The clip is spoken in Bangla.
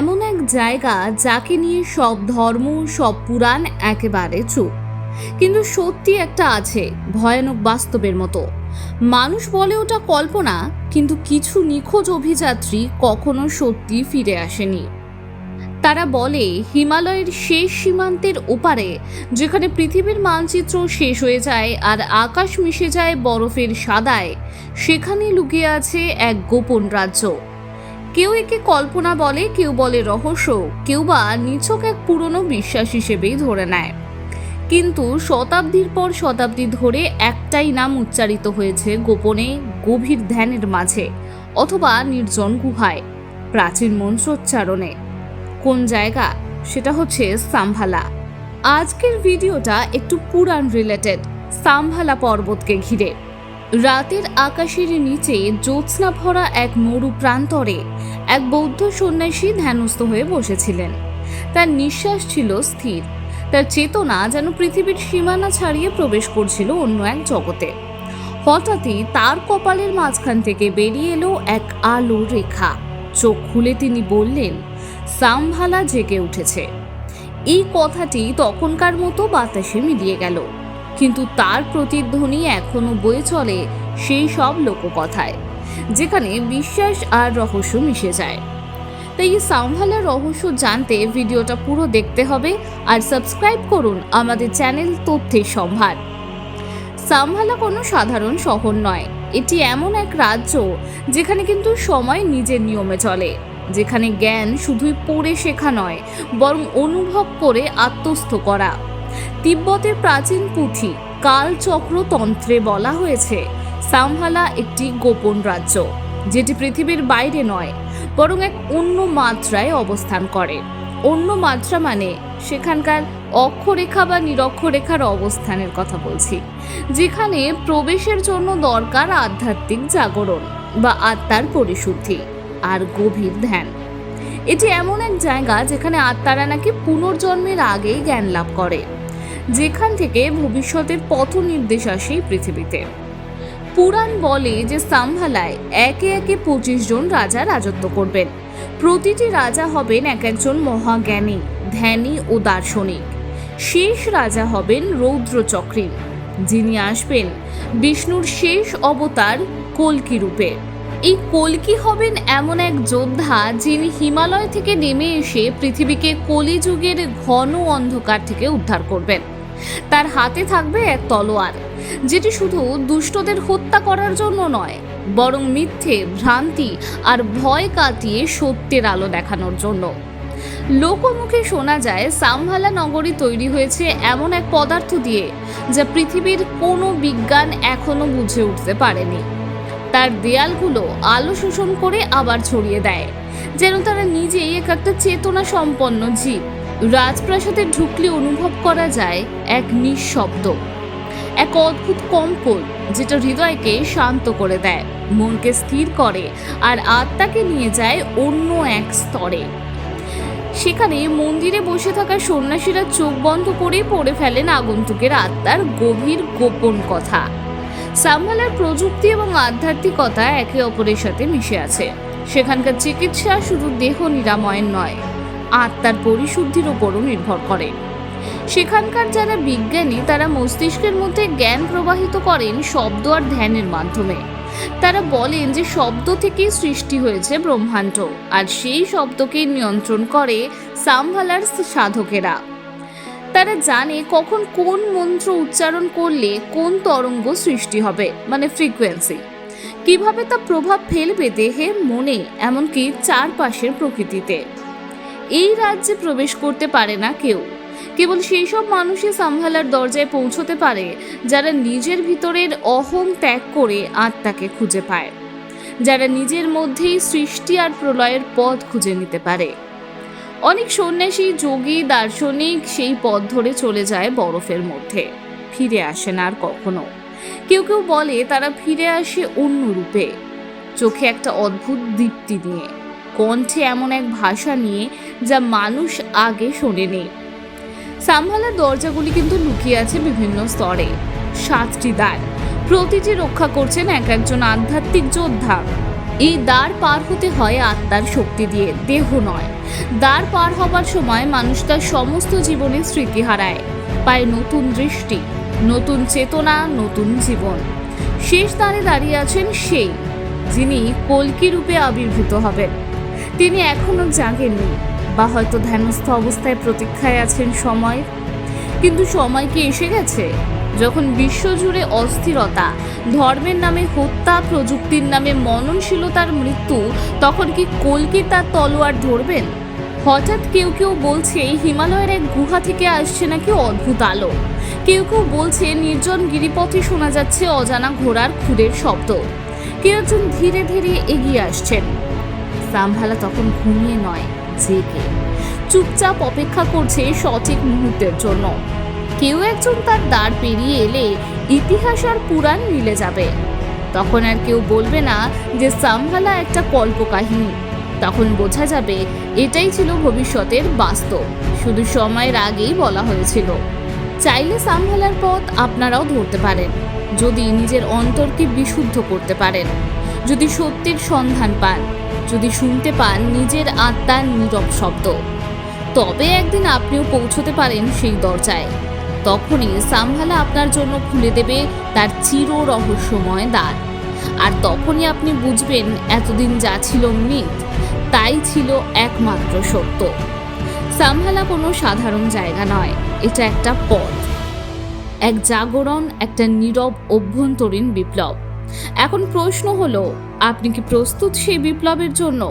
এমন এক জায়গা যাকে নিয়ে সব ধর্ম, সব পুরাণ একেবারে চুপ। কিন্তু সত্যি একটা আছে, ভয়ানক বাস্তবের মতো। মানুষ বলে ওটা কল্পনা, কিন্তু কিছু নিখোঁজ অভিযাত্রী কখনো সত্যি ফিরে আসেনি। তারা বলে, হিমালয়ের শেষ সীমান্তের ওপারে, যেখানে পৃথিবীর মানচিত্র শেষ হয়ে যায় আর আকাশ মিশে যায় বরফের সাদায়, সেখানে লুকিয়ে আছে এক গোপন রাজ্য। কেউ একে কল্পনা বলে, কেউ বলে রহস্য, কেউ বা নিছক এক পুরনো বিশ্বাস হিসেবেই ধরে নেয়। কিন্তু শতাব্দীর পর শতাব্দী ধরে একটাই নাম উচ্চারিত হয়েছে গোপনে, গভীর ধ্যানের মাঝে, অথবা নির্জন গুহায়, প্রাচীন মন্ত্রোচ্চারণে। কোন জায়গা? সেটা হচ্ছে সাম্ভালা। আজকের ভিডিওটা একটু পুরাণ রিলেটেড সাম্ভালা পর্বতকে ঘিরে। রাতের আকাশের নিচে জ্যোৎস্না ভরা এক মরু প্রান্তরে এক বৌদ্ধ সন্ন্যাসী ধ্যানস্থ হয়ে বসেছিলেন। তার নিঃশ্বাস ছিল স্থির। তার চেতনা যেন পৃথিবীর সীমানা ছাড়িয়ে প্রবেশ করছিল অন্য এক জগতে। হঠাৎই তার কপালের মাঝখান থেকে বেরিয়ে এলো এক আলো রেখা। চোখ খুলে তিনি বললেন, সামভালা জেগে উঠেছে। এই কথাটি তখনকার মতো বাতাসে মিলিয়ে গেল। কিন্তু তার প্রতিধ্বনি এখনও বয়ে চলে সেই সব লোককথায়। যেখানে বিশ্বাস আর রহস্য মিশে যায়। তাই এই সামভালার রহস্য জানতে ভিডিওটা পুরো দেখতে হবে আর সাবস্ক্রাইব করুন আমাদের চ্যানেল তথ্যের সম্ভার। সামভালা কোনো সাধারণ শহর নয়, এটি এমন এক রাজ্য যেখানে কিন্তু সময় নিজের নিয়মে চলে, যেখানে জ্ঞান শুধুই পড়ে শেখা নয়, বরং অনুভব করে আত্মস্থ করা। তিব্বতের প্রাচীন পুঁথি কালচক্রতন্ত্রে বলা হয়েছে সামভালা একটি গোপন রাজ্য, যেটি পৃথিবীর বাইরে নয়, বরং এক অন্য মাত্রায় অবস্থান করে। অন্য মাত্রা মানে সেখানকার অক্ষরেখা বা নিরক্ষরেখার অবস্থানের কথা বলছি, যেখানে প্রবেশের জন্য দরকার আধ্যাত্মিক জাগরণ বা আত্মার পরিশুদ্ধি আর গভীর ধ্যান। এটি এমন এক জায়গা যেখানে আত্মারা নাকি পুনর্জন্মের আগেই জ্ঞান লাভ করে, যেখান থেকে ভবিষ্যতের পথ নির্দেশ আসে পৃথিবীতে। পুরাণ বলে যে সাম্ভালায় একে একে পঁচিশ জন রাজা রাজত্ব করবেন। প্রতিটি রাজা হবেন এক একজন মহাজ্ঞানী, ধ্যানী ও দার্শনিক। শেষ রাজা হবেন রৌদ্রচক্রী যিনি আসবেন বিষ্ণুর শেষ অবতার কল্কি রূপে। এই কল্কি হবেন এমন এক যোদ্ধা যিনি হিমালয় থেকে নেমে এসে পৃথিবীকে কলিযুগের ঘন অন্ধকার থেকে উদ্ধার করবেন। তার হাতে থাকবে এক তলোয়ার। যেটি শুধু দুষ্টদের হত্যা করার জন্য নয়, বরং মিথ্যে, ভ্রান্তি আর ভয় কাটিয়ে সত্যের আলো দেখানোর জন্য। লোকমুখে শোনা যায়, সামভালা নগরী তৈরি হয়েছে এমন এক পদার্থ দিয়ে, যা পৃথিবীর কোনো বিজ্ঞান এখনও বুঝে উঠতে পারেনি। তার দেয়ালগুলো আলো শোষণ করে আবার ছড়িয়ে দেয়, যেন তারা নিজেই এক একটা চেতনা সম্পন্ন জীব। রাজপ্রাসাদে ঢুকলে অনুভব করা যায় এক নিঃশব্দ। এক অদ্ভুত কম্পন যেটা হৃদয়কে শান্ত করে দেয়, মনকে স্থির করে আর আত্মাকে নিয়ে যায় অন্য এক স্তরে। সেখানে মন্দিরে বসে থাকা সন্ন্যাসীরা চোখ বন্ধ করে পড়ে ফেলেন আগন্তুকের আত্মার গভীর গোপন কথা। সাম্ভালার প্রযুক্তি এবং আধ্যাত্মিকতা একে অপরের সাথে মিশে আছে। সেখানকার চিকিৎসা শুধু দেহ নিরাময়ের নয়, আত্মার পরিশুদ্ধির উপরও নির্ভর করে। সেখানকার যারা বিজ্ঞানী, তারা মস্তিষ্কের মধ্যে জ্ঞান প্রবাহিত করেন শব্দ আর ধ্যানের মাধ্যমে। তারা বলেন যে শব্দ থেকেই সৃষ্টি হয়েছে ব্রহ্মাণ্ড, আর সেই শব্দকে নিয়ন্ত্রণ করে সাম্ভালার সাধকেরা। তারা জানে কখন কোন মন্ত্র উচ্চারণ করলে কোন তরঙ্গ সৃষ্টি হবে মানে ফ্রিকোয়েন্সি। কীভাবে তা প্রভাব ফেলবে দেহে, মনে, এমনকি চারপাশের প্রকৃতিতে। এই রাজ্যে প্রবেশ করতে পারে না কেউ। কেবল সেই সব মানুষই সাম্ভালার দরজায় পৌঁছতে পারে যারা নিজের ভিতরের অহং ত্যাগ করে আত্মাকে খুঁজে পায়, যারা নিজের মধ্যেই সৃষ্টি আর প্রলয়ের পথ খুঁজে নিতে পারে। অনেক সন্ন্যাসী, যোগী, দার্শনিক সেই পথ ধরে চলে যায় বরফের মধ্যে, ফিরে আসে না আর কখনো। কেউ কেউ বলে তারা ফিরে আসে অন্য রূপে। চোখে একটা অদ্ভুত দীপ্তি নিয়ে, কণ্ঠে এমন এক ভাষা নিয়ে যা মানুষ আগে শোনেনি। সাম্ভালার দরজাগুলি কিন্তু লুকিয়ে আছে বিভিন্ন স্তরে। সাতটি দ্বার, প্রতিটি রক্ষা করছেন এক একজন আধ্যাত্মিক যোদ্ধা। এই দ্বার পার হতে হয় আত্মার শক্তি দিয়ে, দেহ নয়। দ্বার পার হবার সময় মানুষ তার সমস্ত জীবনের স্মৃতি হারায়। পায় নতুন দৃষ্টি, নতুন চেতনা, নতুন জীবন। শেষ দ্বারে দাঁড়িয়ে আছেন সেই, যিনি কলকি রূপে আবির্ভূত হবেন। তিনি এখনও জাগেননি। বা হয়তো ধ্যানস্থ অবস্থায় প্রতীক্ষায় আছেন সময়। কিন্তু সময় কি এসে গেছে? যখন বিশ্বজুড়ে অস্থিরতা, ধর্মের নামে হত্যা, প্রযুক্তির নামে মননশীলতার মৃত্যু, তখন কি কলকি তার তলোয়ার ধরবেন? হঠাৎ কেউ কেউ বলছে, হিমালয়ের এক গুহা থেকে আসছে নাকি অদ্ভুত আলো? কেউ কেউ বলছে, নির্জন গিরিপথে শোনা যাচ্ছে অজানা ঘোড়ার খুদের শব্দ। কেউ একজন ধীরে ধীরে এগিয়ে আসছেন। সামভালা তখন ঘুমিয়ে নয়। জেগে চুপচাপ অপেক্ষা করছে সঠিক মুহূর্তের জন্য। কেউ একজন তার দ্বার পেরিয়ে এলে ইতিহাস আর পুরাণ মিলে যাবে। তখন আর কেউ বলবে না যে সামভালা একটা কল্পকাহিনী। তখন বোঝা যাবে এটাই ছিল ভবিষ্যতের বাস্তব। শুধু সময়ের আগেই বলা হয়েছিল। চাইলে সামভালার পথ আপনারাও ধরতে পারেন। যদি নিজের অন্তরকে বিশুদ্ধ করতে পারেন। যদি সত্যের সন্ধান পান। যদি শুনতে পান নিজের আত্মার নীরব শব্দ। তবে একদিন আপনিও পৌঁছতে পারেন সেই দরজায়। তখনই সামভালা আপনার জন্য খুলে দেবে তার চির রহস্যময় দ্বার। আর তখনই আপনি বুঝবেন এতদিন যা ছিল মিথ, তাই ছিল একমাত্র সত্য। সামভালা কোনো সাধারণ জায়গা নয়, এটা একটা পথ। এক জাগরণ, একটা নীরব অভ্যন্তরীণ বিপ্লব। এখন প্রশ্ন হলো আপনি কি প্রস্তুত সেই বিপ্লবের জন্য?